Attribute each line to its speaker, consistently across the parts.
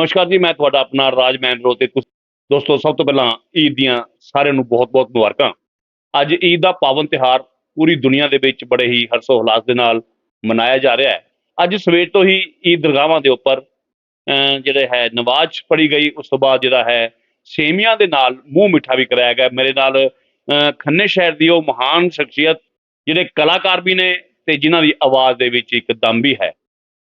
Speaker 1: ਨਮਸਕਾਰ ਜੀ, ਮੈਂ ਤੁਹਾਡਾ ਆਪਣਾ ਰਾਜ ਮਹਿੰਦਰੋ ਤੇ ਤੁਸ- ਦੋਸਤੋ, ਸਭ ਤੋਂ ਪਹਿਲਾਂ ਈਦ ਦੀਆਂ ਸਾਰਿਆਂ ਨੂੰ ਬਹੁਤ-ਬਹੁਤ ਮੁਬਾਰਕਾਂ। ਅੱਜ ਈਦ ਦਾ ਪਾਵਨ ਤਿਹਾਰ ਪੂਰੀ ਦੁਨੀਆ ਦੇ ਵਿੱਚ ਬੜੇ ਹੀ ਹਰਸ਼ੋ ਉਲਾਸ ਦੇ ਨਾਲ ਮਨਾਇਆ ਜਾ ਰਿਹਾ ਹੈ। ਅੱਜ ਸਵੇਰ ਤੋਂ ਹੀ ਈਦ ਦਰਗਾਹਾਂ ਦੇ ਉੱਪਰ ਜਿਹੜੇ ਹੈ, ਨਵਾਜ਼ ਪੜੀ ਗਈ। ਉਸ ਤੋਂ ਬਾਅਦ ਜਿਹੜਾ ਹੈ, ਸੇਮੀਆਂ ਦੇ ਨਾਲ ਮੂੰਹ ਮਿੱਠਾ ਵੀ ਕਰਾਇਆ ਗਿਆ। ਮੇਰੇ ਨਾਲ ਖੰਨੇ ਸ਼ਹਿਰ ਦੀ ਉਹ ਮਹਾਨ ਸ਼ਖਸੀਅਤ, ਜਿਹੜੇ ਕਲਾਕਾਰ ਵੀ ਨੇ ਤੇ ਜਿਨ੍ਹਾਂ ਦੀ ਆਵਾਜ਼ ਦੇ ਵਿੱਚ ਇੱਕ ਦਮ ਵੀ ਹੈ।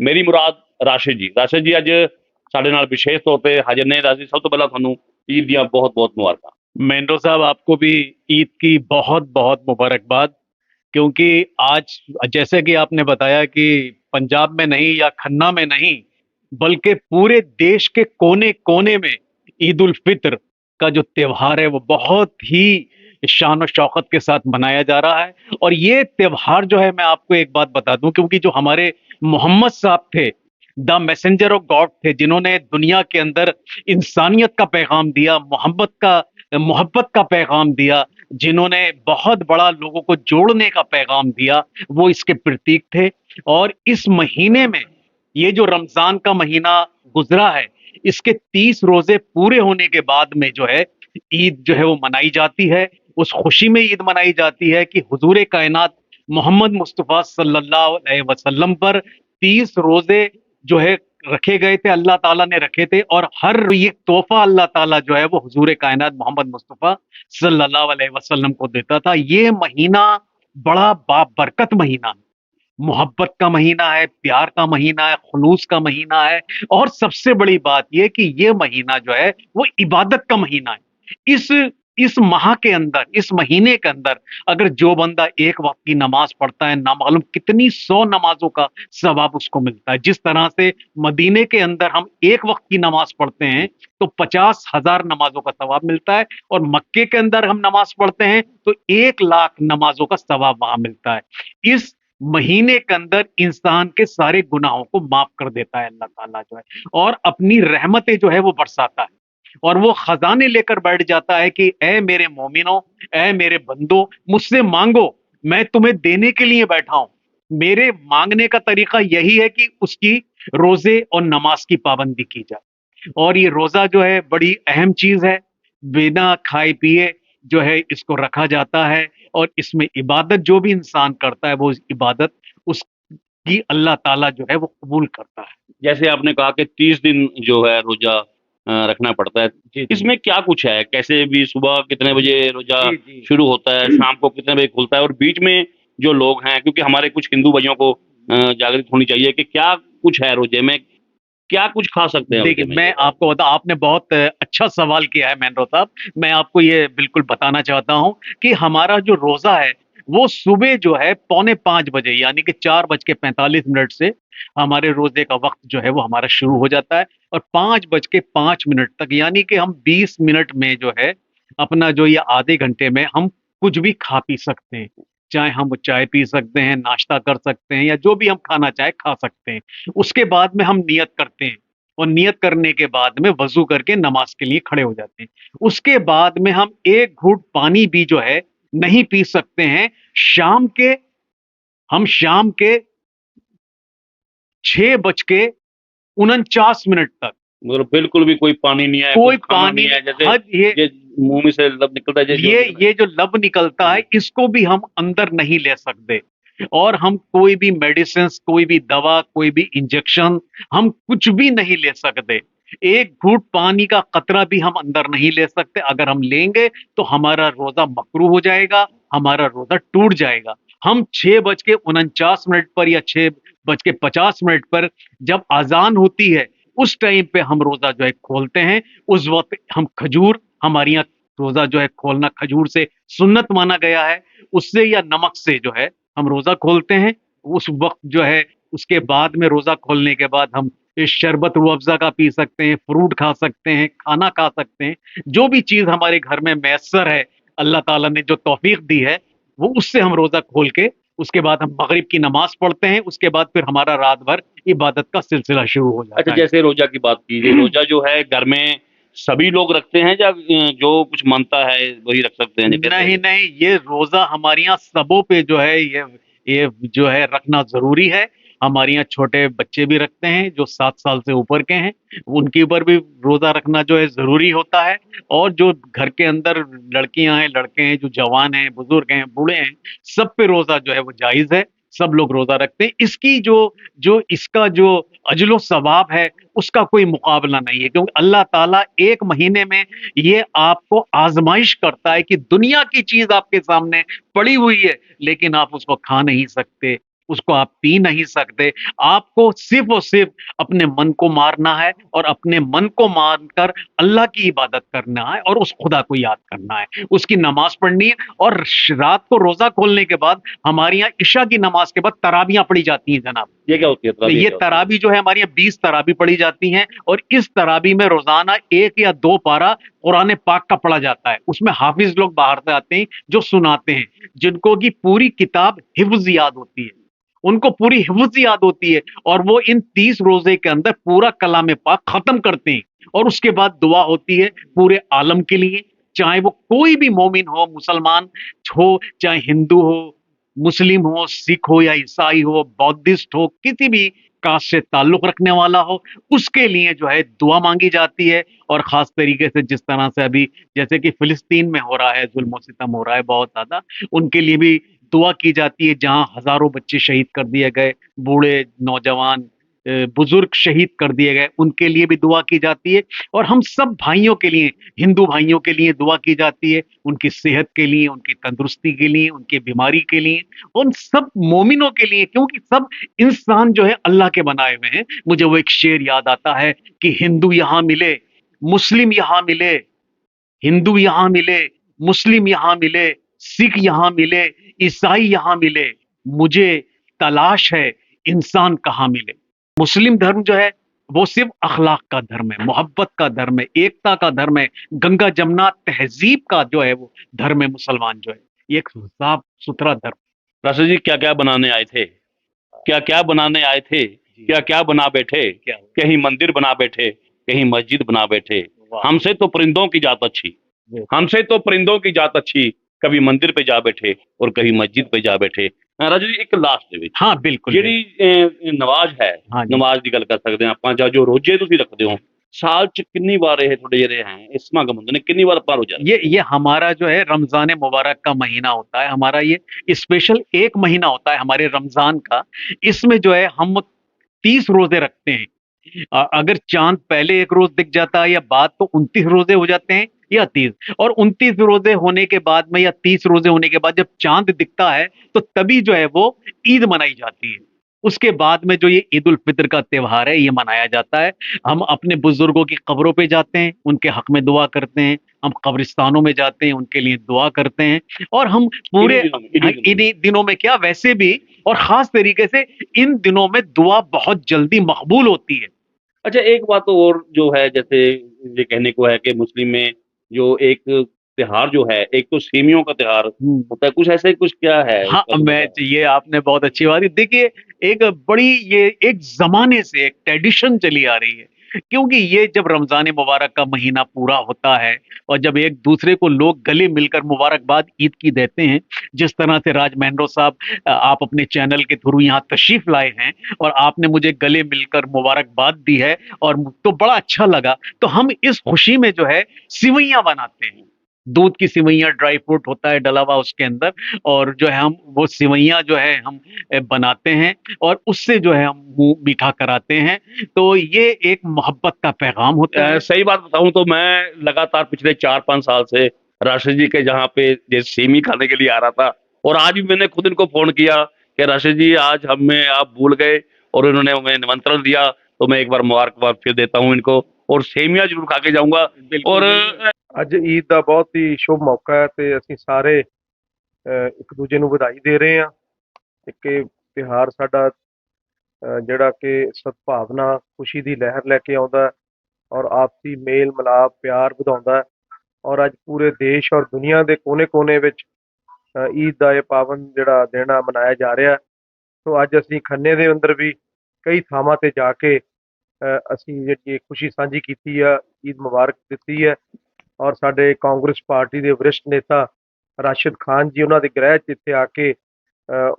Speaker 1: ਮੇਰੀ ਮੁਰਾਦ ਰਾਸ਼ਿਦ ਜੀ। ਰਾਸ਼ਿਦ ਜੀ, ਅੱਜ ਸਾਡੇ ਨਾਲ ਵਿਸ਼ੇਸ਼ ਤੌਰ ਤੇ ਹਾਜ਼ਰ ਨੇ ਰਾਸ਼ਿਦ ਸਭ ਤੋਂ ਪਹਿਲਾਂ ਤੁਹਾਨੂੰ ਈਦ ਦੀਆਂ ਬਹੁਤ-ਬਹੁਤ ਮੁਬਾਰਕਾਂ
Speaker 2: मेंडो साहब आपको भी ईद की बहुत बहुत मुबारकबाद क्योंकि आज जैसे कि आपने बताया कि पंजाब में नहीं या खन्ना में नहीं बल्कि पूरे देश के कोने कोने में ईद उल फित्र का जो त्योहार है वो बहुत ही शान और शौकत के साथ मनाया जा रहा है और ये त्योहार जो है मैं आपको एक बात बता दूं क्योंकि जो हमारे मोहम्मद साहब थे द मैसेंजर ऑफ़ गॉड थे, जिन्होंने दुनिया के अंदर इंसानियत का पैगाम दिया, मोहब्बत का मोहब्बत का पैगाम दिया, जिन्होंने बहुत बड़ा लोगों को जोड़ने का पैगाम दिया, वो इसके प्रतीक थे। और इस महीने में, ये जो रमज़ान का महीना गुजरा है, इसके तीस रोज़े पूरे होने के बाद में जो है, ईद जो है वो मनाई जाती है। उस खुशी में ईद मनाई जाती है कि हजूर कायनात मोहम्मद मुस्तफ़ा सल्लल्लाहु अलैहि वसल्लम पर तीस रोज़े जो है, रखे गए थे, अल्लाह ताला ने रखे थे और हर ये तोहफा अल्लाह ताला जो है, वो हजूर कायनात मोहम्मद मुस्तफ़ा सल्लल्लाहु अलैहि वसल्लम को देता था। ये महीना बड़ा बाबरकत महीना है। मोहब्बत का महीना है, प्यार का महीना है, खलूस का महीना है और सबसे बड़ी बात यह कि ये महीना जो है, वो इबादत का महीना है। इस इस माह के अंदर, इस महीने के अंदर, अगर जो बंदा एक वक्त की नमाज़ पढ़ता है, ना मालूम कितनी सौ नमाजों का सवाब उसको मिलता है। जिस तरह से मदीने के अंदर हम एक वक्त की नमाज़ पढ़ते हैं तो पचास हज़ार नमाजों का सवाब मिलता है और मक्के के अंदर हम नमाज़ पढ़ते हैं तो एक लाख नमाजों का सवाब वहाँ मिलता है। इस महीने के अंदर इंसान के सारे गुनाहों को माफ़ कर देता है अल्लाह ताला जो है और अपनी रहमतें जो है वो बरसाता है। और वो खजाने लेकर बैठ जाता है कि ए मेरे मोमिनो ए मेरे बंदो, मुझसे मांगो, मैं तुम्हें देने के लिए बैठा हूँ। मेरे मांगने का तरीका यही है कि उसकी रोज़े और नमाज़ की पाबंदी की जाए। और ये रोजा जो है, बड़ी अहम चीज़ है। बिना खाए पिए जो है, इसको रखा जाता है और इसमें इबादत जो भी इंसान करता है, वो इबादत उसकी अल्लाह ताला जो है, वो कबूल करता है।
Speaker 1: जैसे आपने कहा कि तीस दिन जो है रोजा रखना पड़ता है। इसमें क्या कुछ है? कैसे भी सुबह कितने बजे रोजा। शुरू होता है शाम को कितने बजे खुलता है? और बीच में जो लोग हैं क्योंकि हमारे कुछ हिंदू भाइयों को जागृत होनी चाहिए कि क्या कुछ है रोज़े में? क्या कुछ खा सकते हैं
Speaker 2: देखिए
Speaker 1: मैं?
Speaker 2: आपको बता आपने बहुत अच्छा सवाल किया है मैनरो साहब मैं आपको ये बिल्कुल बताना चाहता हूँ कि हमारा जो रोजा है वो सुबह जो है पौने पाँच बजे, यानी कि चार बज के पैंतालीस मिनट से हमारे रोज़े का वक्त जो है वो हमारा शुरू हो जाता है और पाँच बज के पाँच मिनट तक, यानी कि हम बीस मिनट में जो है अपना जो ये आधे घंटे में हम कुछ भी खा पी सकते हैं। चाहे हम चाय पी सकते हैं, नाश्ता कर सकते हैं या जो भी हम खाना चाहे खा सकते हैं। उसके बाद में हम नियत करते हैं और नियत करने के बाद में वज़ू करके नमाज़ के लिए खड़े हो जाते हैं। उसके बाद में हम एक घूट पानी भी जो है नहीं पी सकते हैं। शाम के हम शाम के छह बज के उनचास मिनट तक।
Speaker 1: मतलब बिल्कुल भी कोई पानी नहीं है
Speaker 2: कोई पानी
Speaker 1: नहीं है जैसे
Speaker 2: हद ये
Speaker 1: ये मुँह में से लब निकलता है
Speaker 2: ये ये जो लब निकलता है इसको भी हम अंदर नहीं ले सकते। और हम कोई भी मेडिसिन कोई भी दवा कोई भी इंजेक्शन हम कुछ भी नहीं ले सकते। एक घूट पानी का कतरा भी हम अंदर नहीं ले सकते। अगर हम लेंगे तो हमारा रोजा मकरू हो जाएगा, हमारा रोजा टूट जाएगा। हम छह बज के उनचास मिनट पर या छह बज के पचास मिनट पर जब आजान होती है, उस टाइम पे हम रोजा जो है खोलते हैं। उस वक्त हम खजूर, हमारे यहाँ रोजा जो है खोलना खजूर से सुन्नत माना गया है। उससे या नमक से जो है हम रोजा खोलते हैं। उस वक्त जो है, उसके बाद में रोजा खोलने के बाद हम इस शरबत रूह अफ़ज़ा का पी सकते हैं फ्रूट खा सकते हैं खाना खा सकते हैं जो भी चीज़ हमारे घर में मैसर है अल्लाह ताला ने जो तौफीक दी है वो उससे हम रोजा खोल के उसके बाद हम मगरिब की नमाज़ पढ़ते हैं उसके बाद फिर हमारा रात भर इबादत का सिलसिला शुरू हो जाता
Speaker 1: अच्छा
Speaker 2: है
Speaker 1: जैसे रोजा की बात कीजिए रोजा जो है घर में सभी लोग रखते हैं या जो कुछ मानता है वही रख सकते हैं?
Speaker 2: नहीं नहीं ये रोजा हमारे यहाँ सबों पे जो है ये ये जो है रखना ज़रूरी है हमारे यहाँ छोटे बच्चे भी रखते हैं, जो सात साल से ऊपर के हैं, उनके ऊपर भी रोजा रखना जो है ज़रूरी होता है। और जो घर के अंदर लड़कियाँ हैं, लड़के हैं, जो जवान हैं, बुज़ुर्ग हैं, बूढ़े हैं, सब पे रोजा जो है वो जायज़ है, सब लोग रोजा रखते हैं। इसकी जो जो इसका जो अजलो सवाब है, उसका कोई मुकाबला नहीं है, क्योंकि अल्लाह ताला एक महीने में ये आपको आजमाइश करता है कि दुनिया की चीज़ आपके सामने पड़ी हुई है, लेकिन आप उसको खा नहीं सकते। उसको आप पी नहीं सकते। आपको सिर्फ़ और सिर्फ़ अपने मन को मारना है और अपने मन को मारकर अल्लाह की इबादत करना है और उस खुदा को याद करना है। उसकी नमाज़ पढ़नी है और रात को रोजा खोलने के बाद हमारे यहाँ ईशा की नमाज़ के बाद तराबियाँ पढ़ी जाती हैं जनाब।
Speaker 1: ये क्या होती है? तराबी
Speaker 2: ये? तराबी जो है हमारे यहाँ बीस तराबी पढ़ी जाती हैं और इस तराबी में रोज़ाना एक या दो पारा कुरान पाक का पढ़ा जाता है। उसमें हाफिज लोग बाहर से आते हैं जो सुनाते हैं जिनको की पूरी किताब हिफ्ज याद होती है। उनको पूरी हिफ्ज याद होती है और वो इन तीस रोज़े के अंदर पूरा कलाम पाक खत्म करते हैं। और उसके बाद दुआ होती है पूरे आलम के लिए, चाहे वो कोई भी मोमिन हो, मुसलमान हो, चाहे हिंदू हो, मुस्लिम हो, सिख हो या ईसाई हो, बौद्धिस्ट हो, किसी भी कास्ट से ताल्लुक रखने वाला हो, उसके लिए जो है दुआ मांगी जाती है। और खास तरीके से जिस तरह से अभी जैसे कि फिलिस्तीन में हो रहा है, जुल्म सितम हो रहा है बहुत ज़्यादा, उनके लिए भी दुआ की जाती है जहाँ हज़ारों बच्चे शहीद कर दिए गए, बूढ़े नौजवान बुज़ुर्ग शहीद कर दिए गए, उनके लिए भी दुआ की जाती है। और हम सब भाइयों के लिए, हिंदू भाइयों के लिए दुआ की जाती है। उनकी सेहत के लिए, उनकी तंदुरुस्ती के लिए, उनकी बीमारी के लिए, उन सब मोमिनों के लिए, क्योंकि सब इंसान जो है अल्लाह के बनाए हुए हैं। मुझे वो एक शेर याद आता है कि हिंदू यहाँ मिले, मुस्लिम यहाँ मिले, हिंदू यहाँ मिले, मुस्लिम यहाँ मिले सिख यहाँ मिले ईसाई यहाँ मिले मुझे तलाश है इंसान कहाँ मिले। मुस्लिम धर्म जो है वो सिर्फ़ अखलाक का धर्म है मोहब्बत का धर्म है एकता का धर्म है गंगा जमुना तहजीब का जो है वो धर्म है मुसलमान जो है एक साफ़ सुथरा धर्म
Speaker 1: राशि जी क्या क्या बनाने आए थे? क्या क्या बनाने आए थे? क्या क्या बना बैठे? कहीं मंदिर बना बैठे कहीं मस्जिद बना बैठे। हमसे तो परिंदों की जात अच्छी। हमसे तो परिंदों की जात अच्छी। कभी मंदिर पे जा बैठे और कहीं मस्जिद पे जा बैठे ਅਹ ਰਾਜੂ ਜੀ ਇੱਕ ਲਾਸਟ ਦੇ ਵਿੱਚ
Speaker 2: हाँ बिल्कुल
Speaker 1: ਜਿਹੜੀ ਅਹ, ਨਮਾਜ਼ ਹੈ
Speaker 2: हाँ जी
Speaker 1: ਨਮਾਜ਼ ਦੀ ਗੱਲ ਕਰ ਸਕਦੇ ਹਾਂ ਆਪਾਂ ਜਾਂ ਜੋ ਰੋਜੇ ਤੁਸੀਂ ਰੱਖਦੇ ਹੋ ਸਾਲ ਚ ਕਿੰਨੀ ਵਾਰ ਇਹ ਤੁਹਾਡੇ ਜਿਹੜੇ ਹੈ ਇਸ ਸਮਾਗਮ ਹੁੰਦੇ ਨੇ ਕਿੰਨੀ ਵਾਰ ਆਪਾਂ ਰੋਜਾ
Speaker 2: ये ये हमारा जो है रमजान मुबारक का महीना होता है हमारा ये स्पेशल एक महीना होता है हमारे रमजान का इसमें जो है हम तीस रोजे रखते हैं अ- अगर चांद पहले एक रोज दिख जाता है या बाद तो उनतीस रोजे हो जाते हैं या तीस? और उनतीस रोज़े होने के बाद में या तीस रोज़े होने के बाद जब चाँद दिखता है तो तभी जो है वो ईद मनाई जाती है। उसके बाद में जो ये ईद उल फित्र का त्योहार है ये मनाया जाता है। हम अपने बुज़ुर्गों की कब्रों पे जाते हैं उनके हक में दुआ करते हैं। हम कब्रिस्तानों में जाते हैं उनके लिए दुआ करते हैं। और हम पूरे
Speaker 1: इन्हीं
Speaker 2: हाँ,
Speaker 1: दिनों में।
Speaker 2: दिनों में क्या? वैसे भी और खास तरीके से इन दिनों में दुआ बहुत जल्दी मकबूल होती है।
Speaker 1: अच्छा एक बात और जो है जैसे ये कहने को है कि मुस्लिम में जो एक त्योहार जो है एक तो सेमियों का त्योहार होता है कुछ ऐसे कुछ क्या है
Speaker 2: हाँ मैं ये आपने बहुत अच्छी बात देखिए एक बड़ी ये एक जमाने से एक ट्रेडिशन चली आ रही है। क्योंकि ये जब रमज़ान मुबारक का महीना पूरा होता है और जब एक दूसरे को लोग गले मिलकर मुबारकबाद ईद की देते हैं, जिस तरह से राज महेंद्रो साहब आप अपने चैनल के थ्रू यहाँ तशरीफ़ लाए हैं और आपने मुझे गले मिलकर मुबारकबाद दी है और तो बड़ा अच्छा लगा। तो हम इस खुशी में जो है, सिवैया बनाते हैं। दूध की सिवैया ड्राई फ्रूट होता है डला हुआ उसके अंदर और जो है हम वो सिवैया जो है हम बनाते हैं और उससे जो है हम मुँह मीठा कराते हैं तो ये एक मोहब्बत का पैगाम होता है
Speaker 1: सही बात बताऊँ तो मैं लगातार पिछले चार पाँच साल से राशिद जी के जहाँ पे ये सेमी खाने के लिए आ रहा था और आज भी मैंने खुद इनको फ़ोन किया कि राशिद जी आज हमें आप भूल गए और इन्होंने हमें निमंत्रण दिया तो मैं एक बार मुबारकबाद फिर देता हूँ इनको और सेमिया ज़रूर खा के जाऊँगा और।
Speaker 3: ਅੱਜ ਈਦ ਦਾ ਬਹੁਤ ਹੀ ਸ਼ੁਭ ਮੌਕਾ ਹੈ ਤੇ ਅਸੀਂ ਸਾਰੇ ਇੱਕ ਦੂਜੇ ਨੂੰ ਵਧਾਈ ਦੇ ਰਹੇ ਹਾਂ ਇੱਕ ਇਹ ਤਿਉਹਾਰ ਸਾਡਾ ਜਿਹੜਾ ਕਿ ਸਦਭਾਵਨਾ, ਖੁਸ਼ੀ ਦੀ ਲਹਿਰ ਲੈ ਕੇ ਆਉਂਦਾ ਔਰ ਆਪਸੀ ਮੇਲ ਮਿਲਾਪ, ਪਿਆਰ ਵਧਾਉਂਦਾ ਔਰ ਅੱਜ ਪੂਰੇ ਦੇਸ਼ ਔਰ ਦੁਨੀਆ ਦੇ ਕੋਨੇ-ਕੋਨੇ ਵਿੱਚ ਈਦ ਦਾ ਇਹ ਪਾਵਨ ਜਿਹੜਾ ਦਿਨ ਆ ਮਨਾਇਆ ਜਾ ਰਿਹਾ ਸੋ ਅੱਜ ਅਸੀਂ ਖੰਨੇ ਦੇ ਅੰਦਰ ਵੀ ਕਈ ਥਾਵਾਂ ਤੇ ਜਾ ਕੇ ਅਸੀਂ ਜਿਹੜੀ ਖੁਸ਼ੀ ਸਾਂਝੀ ਕੀਤੀ ਆ, ਈਦ ਮੁਬਾਰਕ ਦਿੱਤੀ ਹੈ ਔਰ ਸਾਡੇ ਕਾਂਗਰਸ ਪਾਰਟੀ ਦੇ ਵਰਿਸ਼ਟ ਨੇਤਾ ਰਾਸ਼ਿਦ ਖਾਨ ਜੀ, ਉਹਨਾਂ ਦੇ ਗ੍ਰਹਿ 'ਚ ਇੱਥੇ ਆ ਕੇ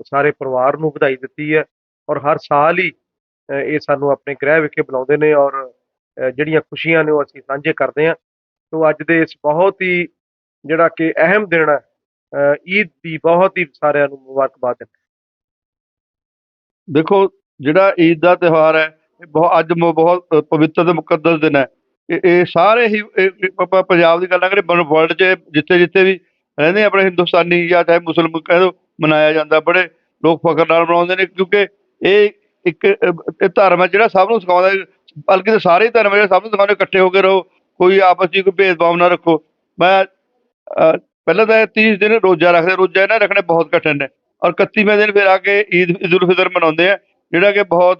Speaker 3: ਸਾਰੇ ਪਰਿਵਾਰ ਨੂੰ ਵਧਾਈ ਦਿੱਤੀ ਹੈ ਔਰ ਹਰ ਸਾਲ ਹੀ ਇਹ ਸਾਨੂੰ ਆਪਣੇ ਗ੍ਰਹਿ ਵਿਖੇ ਬੁਲਾਉਂਦੇ ਨੇ ਔਰ ਜਿਹੜੀਆਂ ਖੁਸ਼ੀਆਂ ਨੇ ਉਹ ਅਸੀਂ ਸਾਂਝੇ ਕਰਦੇ ਹਾਂ। ਸੋ ਅੱਜ ਦੇ ਇਸ ਬਹੁਤ ਹੀ ਜਿਹੜਾ ਕਿ ਅਹਿਮ ਦਿਨ ਹੈ ਈਦ ਦੀ ਬਹੁਤ ਹੀ ਸਾਰਿਆਂ ਨੂੰ ਮੁਬਾਰਕਬਾਦ ਦਿੰਦਾ
Speaker 4: ਦੇਖੋ, ਜਿਹੜਾ ਈਦ ਦਾ ਤਿਉਹਾਰ ਹੈ, ਇਹ ਬਹੁਤ ਅੱਜ ਬਹੁਤ ਪਵਿੱਤਰ ਤੇ ਮੁਕੱਦਸ ਦਿਨ ਹੈ। ਇਹ ਇਹ ਸਾਰੇ ਹੀ, ਇਹ- ਆਪਾਂ ਪੰਜਾਬ ਦੀ ਗੱਲ ਨਾ ਕਰੀਏ, ਵਰਲਡ 'ਚ ਜਿੱਥੇ ਜਿੱਥੇ ਵੀ ਰਹਿੰਦੇ ਆਪਣੇ ਹਿੰਦੁਸਤਾਨੀ ਜਾਂ ਚਾਹੇ ਮੁਸਲਮਾਨ ਕਹਿ ਲਓ, ਮਨਾਇਆ ਜਾਂਦਾ, ਬੜੇ ਲੋਕ ਫਖਰ ਨਾਲ ਮਨਾਉਂਦੇ ਨੇ, ਕਿਉਂਕਿ ਇਹ ਇੱਕ, ਇਹ ਧਰਮ ਹੈ ਜਿਹੜਾ ਸਭ ਨੂੰ ਸਿਖਾਉਂਦਾ ਬਲਕਿ ਤਾਂ ਸਾਰੇ ਹੀ ਧਰਮ ਹੈ ਜਿਹੜੇ ਸਭ ਨੂੰ ਸਿਖਾਉਂਦੇ, ਇਕੱਠੇ ਹੋ ਕੇ ਰਹੋ, ਕੋਈ ਆਪਸ 'ਚ ਕੋਈ ਭੇਦਭਾਵ ਨਾ ਰੱਖੋ। ਮੈਂ ਪਹਿਲਾਂ ਤਾਂ ਇਹ 30 ਦਿਨ ਰੋਜ਼ਾ ਰੱਖਦੇ, ਰੋਜ਼ਾ ਇਹਨਾਂ ਰੱਖਣੇ ਬਹੁਤ ਕਠਿਨ ਨੇ, ਔਰ 31ਵੇਂ ਦਿਨ ਫਿਰ ਆ ਕੇ ਈਦ ਈਦ ਉਲ ਫਿਤਰ ਮਨਾਉਂਦੇ ਆ, ਜਿਹੜਾ ਕਿ ਬਹੁਤ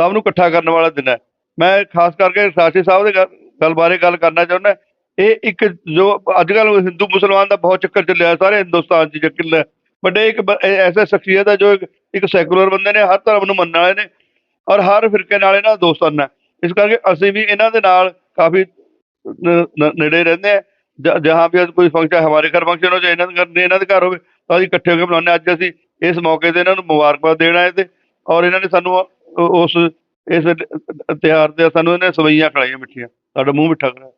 Speaker 4: ਸਭ ਨੂੰ ਇਕੱਠਾ ਕਰਨ ਵਾਲਾ ਦਿਨ ਹੈ। ਮੈਂ ਖਾਸ ਕਰਕੇ ਸ਼ਾਸ਼ੀ ਸਾਹਿਬ ਦੇ ਗੱਲ ਬਾਰੇ ਗੱਲ ਕਰਨਾ ਚਾਹੁੰਦਾ। ਇਹ ਇੱਕ ਜੋ ਅੱਜ ਕੱਲ੍ਹ ਹਿੰਦੂ ਮੁਸਲਮਾਨ ਦਾ ਬਹੁਤ ਚੱਕਰ ਚੱਲਿਆ ਸਾਰੇ ਹਿੰਦੁਸਤਾਨ 'ਚ ਚੱਕਰ ਬਟ ਇਹ ਇੱਕ ਬ- ਇਹ ਐਸਾ ਸ਼ਖਸੀਅਤ ਹੈ ਜੋ ਇੱਕ- ਸੈਕੂਲਰ ਬੰਦੇ ਨੇ, ਹਰ ਧਰਮ ਨੂੰ ਮੰਨਣ ਵਾਲੇ ਨੇ ਔਰ ਹਰ ਫਿਰਕੇ ਨਾਲ ਇਹਨਾਂ ਦਾ ਦੋਸਤਾਨ ਇਸ ਕਰਕੇ ਅਸੀਂ ਵੀ ਇਹਨਾਂ ਦੇ ਨਾਲ ਕਾਫੀ ਨੇੜੇ ਰਹਿੰਦੇ ਆ ਜ- ਜਹਾਂ ਵੀ ਕੋਈ ਫੰਕਸ਼ਨ ਹਮਾਰੇ ਘਰ ਫੰਕਸ਼ਨ ਹੋ ਜਾਏ, ਇਹਨਾਂ ਦੇ ਘਰ, ਇਹਨਾਂ ਦੇ ਘਰ ਹੋਵੇ, ਤਾਂ ਅਸੀਂ ਇਕੱਠੇ ਹੋ ਕੇ ਮਨਾਉਂਦੇ ਹਾਂ। ਅੱਜ ਅਸੀਂ ਇਸ ਮੌਕੇ ਤੇ ਇਹਨਾਂ ਨੂੰ ਮੁਬਾਰਕਬਾਦ ਦੇਣ ਆਏ ਤੇ ਔਰ ਇਹਨਾਂ ਨੇ ਸਾਨੂੰ ਉਸ ਇਸ ਤਿਉਹਾਰ ਤੇ ਸਾਨੂੰ ਇਹਨੇ ਸਵਈਆਂ ਖਿਲਾਈਆਂ ਮਿੱਠੀਆਂ, ਸਾਡਾ ਮੂੰਹ ਮਿੱਠਾ ਕਰਾਇਆ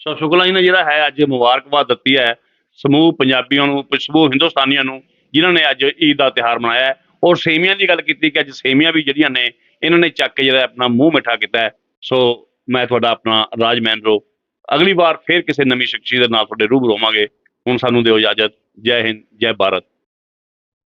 Speaker 1: ਸੋ ਸ਼ੁਕਲਾ ਜੀ ਨੇ ਜਿਹੜਾ ਹੈ ਅੱਜ ਮੁਬਾਰਕਬਾਦ ਦਿੱਤੀ ਹੈ ਸਮੂਹ ਪੰਜਾਬੀਆਂ ਨੂੰ ਸਮੂਹ ਹਿੰਦੁਸਤਾਨੀਆਂ ਨੂੰ, ਜਿਨ੍ਹਾਂ ਨੇ ਅੱਜ ਈਦ ਦਾ ਤਿਉਹਾਰ ਮਨਾਇਆ ਔਰ ਸੇਮੀਆਂ ਦੀ ਗੱਲ ਕੀਤੀ ਕਿ ਅੱਜ ਸੇਮੀਆਂ ਵੀ ਜਿਹੜੀਆਂ ਨੇ, ਇਹਨਾਂ ਨੇ ਚੱਕ ਕੇ ਜਿਹੜਾ ਆਪਣਾ ਮੂੰਹ ਮਿੱਠਾ ਕੀਤਾ ਸੋ ਮੈਂ ਤੁਹਾਡਾ ਆਪਣਾ ਰਾਜ ਮਹਿੰਦਰੋ ਅਗਲੀ ਵਾਰ ਫੇਰ ਕਿਸੇ ਨਵੀਂ ਸ਼ਖਸੀਅਤ ਦੇ ਨਾਲ ਤੁਹਾਡੇ ਰੂਬਰੂ ਹੋਵਾਂਗੇ। ਹੁਣ ਸਾਨੂੰ ਦਿਓ ਇਜਾਜ਼ਤ। ਜੈ ਹਿੰਦ, ਜੈ ਭਾਰਤ।